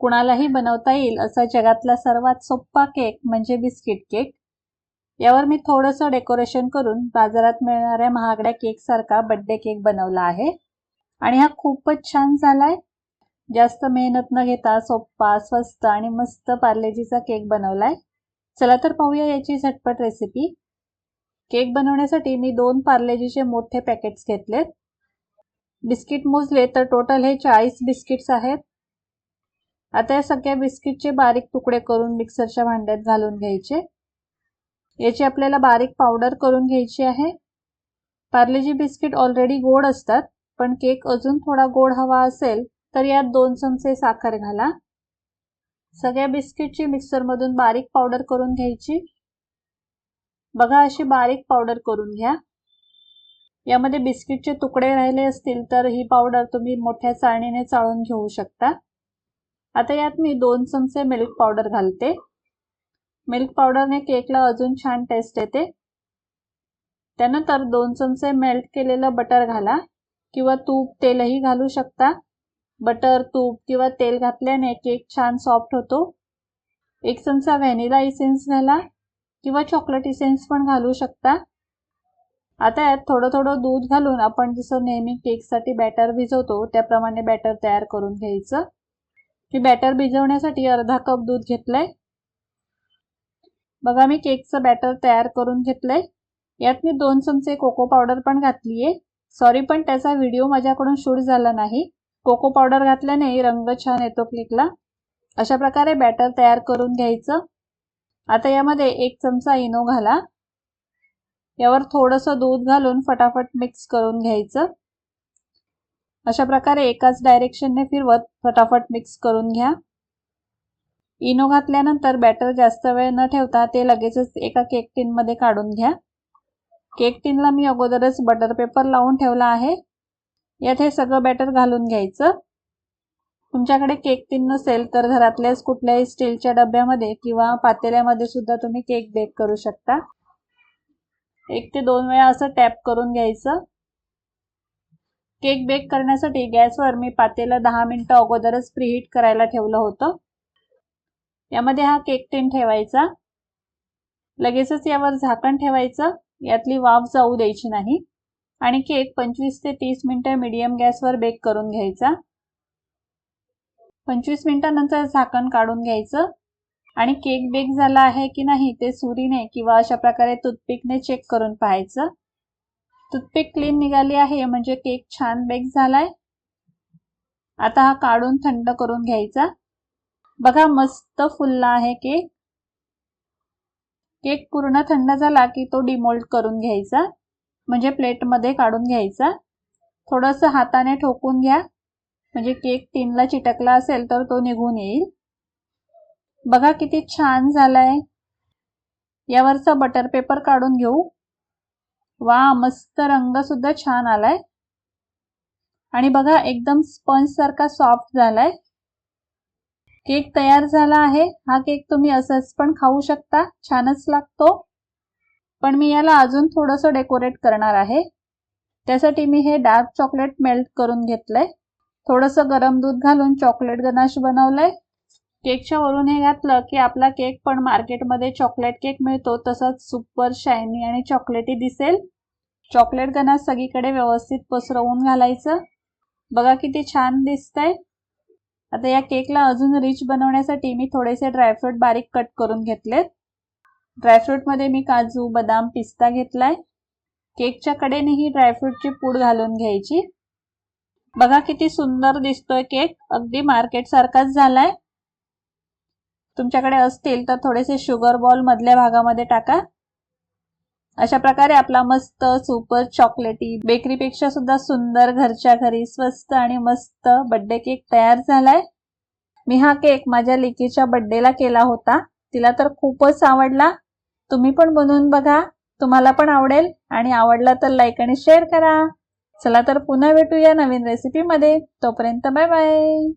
कुणालाही बनवता येईल असा जगातला सर्वात सोपा केक म्हणजे बिस्किट केक. यावर मी थोडंसं डेकोरेशन करून बाजारात मिळणाऱ्या महागड्या केकसारखा बड्डे केक बनवला आहे. आणि हा खूपच छान झालाय. जास्त मेहनत न घेता सोप्पा स्वस्त आणि मस्त पार्लेजीचा केक बनवलाय. चला तर पाहूया याची झटपट रेसिपी केक बनवण्यासाठी मी दोन पार्लेजीचे मोठे पॅकेट्स घेतलेत. बिस्किट मोजले तर टोटल हे चाळीस बिस्किट्स आहेत. आता या सगळ्या बिस्किटचे बारीक तुकडे करून मिक्सरच्या भांड्यात घालून घ्यायचे. याची आपल्याला बारीक पावडर करून घ्यायची आहे. पार्लेजी बिस्किट ऑलरेडी गोड असतात पण केक अजून थोडा गोड हवा असेल तर यात दोन चमचे साखर घाला. सगळ्या बिस्किटची मिक्सरमधून बारीक पावडर करून घ्यायची. बघा अशी बारीक पावडर करून घ्या. यामध्ये बिस्किटचे तुकडे राहिले असतील तर ही पावडर तुम्ही मोठ्या चाळणीने चाळून घेऊ शकता. आता यात मी दोन चमचे मिल्क पावडर घालते. मिल्क पावडरने केकला अजून छान टेस्ट येते. त्यानंतर दोन चमचे मेल्ट केलेलं बटर घाला किंवा तूप तेलही घालू शकता. बटर तूप किंवा तेल घातल्याने केक छान सॉफ्ट होतो. एक चमचा व्हॅनिला इसेन्स घाला किंवा चॉकलेट इसेन्स पण घालू शकता. आता यात थोडं थोडं दूध घालून आपण जसं नेहमी केकसाठी बॅटर भिजवतो त्याप्रमाणे बॅटर तयार करून घ्यायचं. मी बॅटर भिजवण्यासाठी अर्धा कप दूध घेतलंय. बघा मी केकचं बॅटर तयार करून घेतलंय. यात मी दोन चमचे कोको पावडर पण घातली आहे सॉरी पण त्याचा व्हिडिओ माझ्याकडून शूट झाला नाही. कोको पावडर घातल्याने रंग छान येतो केकला. अशा प्रकारे बॅटर तयार करून घ्यायचं. आता यामध्ये एक चमचा इनो घाला. यावर थोडंसं दूध घालून फटाफट मिक्स करून घ्यायचं. अशा प्रकारे एकाच डायरेक्शनने फिरवत फटाफट मिक्स करून घ्या. इनो घातल्यानंतर बॅटर जास्त वेळ न ठेवता ते लगेचच एका केक टीनमध्ये काढून घ्या. केक टीनला मी अगोदरच बटर पेपर लावून ठेवला आहे. यात हे सगळं बॅटर घालून घ्यायचं. तुमच्याकडे केक टीन नसेल तर घरातल्याच कुठल्याही स्टीलच्या डब्यामध्ये किंवा पातेल्यामध्ये सुद्धा तुम्ही केक बेक करू शकता. एक ते दोन वेळा असं टॅप करून घ्यायचं. केक बेक करण्यासाठी गॅसवर मी पातेला दहा मिनटं अगोदरच प्रीहीट करायला ठेवलं होतं. यामध्ये हा केक टीन ठेवायचा. लगेचच यावर झाकण ठेवायचं. यातली वाफ जाऊ द्यायची नाही. आणि केक पंचवीस ते तीस मिनिटं मीडियम गॅसवर बेक करून घ्यायचा. पंचवीस मिनिटांनंतर झाकण काढून घ्यायचं. आणि केक बेक झाला आहे की नाही ते सुरीने किंवा अशा प्रकारे टूथपिकने चेक करून पाहायचं. टूथपिक क्लीन निघाली आहे म्हणजे केक छान बेक झालाय. आता हा काढून थंड करून घ्यायचा. बघा मस्त फुलला आहे केक केक पूर्ण थंड झाला की तो डिमोल्ड करून घ्यायचा. म्हणजे प्लेटमध्ये काढून घ्यायचा. थोडंसं हाताने ठोकून घ्या. म्हणजे केक टीनला चिटकला असेल तर तो निघून येईल. बघा किती छान झालाय. यावरचा बटर पेपर काढून घेऊ. वा मस्त रंग सुद्धा छान आलाय. आणि बघा एकदम स्पंज सारखा सॉफ्ट झालाय. केक तयार झाला आहे. हा केक तुम्ही असंच पण खाऊ शकता. छानच लागतो. पण मी याला अजून थोडंसं डेकोरेट करणार आहे. त्यासाठी मी हे डार्क चॉकलेट मेल्ट करून घेतलंय. थोडंसं गरम दूध घालून चॉकलेट गनाश बनवलंय. केकच्या वरून हे घातलं की आपला केक पण मार्केटमध्ये चॉकलेट केक मिळतो तसंच सुपर शायनी आणि चॉकलेटी दिसेल. चॉकलेट गनाश सगळीकडे व्यवस्थित पसरवून घालायचं. बघा किती छान दिसतंय. आता या केकला अजून रिच बनवण्यासाठी मी थोडेसे ड्रायफ्रूट बारीक कट करून घेतलेत. ड्रायफ्रूटमध्ये मी काजू बदाम पिस्ता घेतलाय. केकच्या कडेने ही ड्रायफ्रूटची पूड घालून घ्यायची. बघा किती सुंदर दिसतोय केक. अगदी मार्केट सारखाच झालाय. तुमच्याकडे असतील तर थोडेसे शुगर बॉल मधल्या भागामध्ये टाका. अशा प्रकारे आपला मस्त सुपर चॉकलेटी बेकरीपेक्षा सुद्धा सुंदर घरच्या घरी स्वस्त आणि मस्त बड्डे केक तयार झालाय. मी हा केक माझ्या लेकीच्या बड्डेला केला होता. तिला तर खूपच आवडला. तुम्ही पण बनवून बघा. तुम्हाला पण आवडेल. आणि आवडला तर लाईक आणि शेअर करा. चला तर पुन्हा भेटूया नवीन रेसिपीमध्ये तोपर्यंत बाय बाय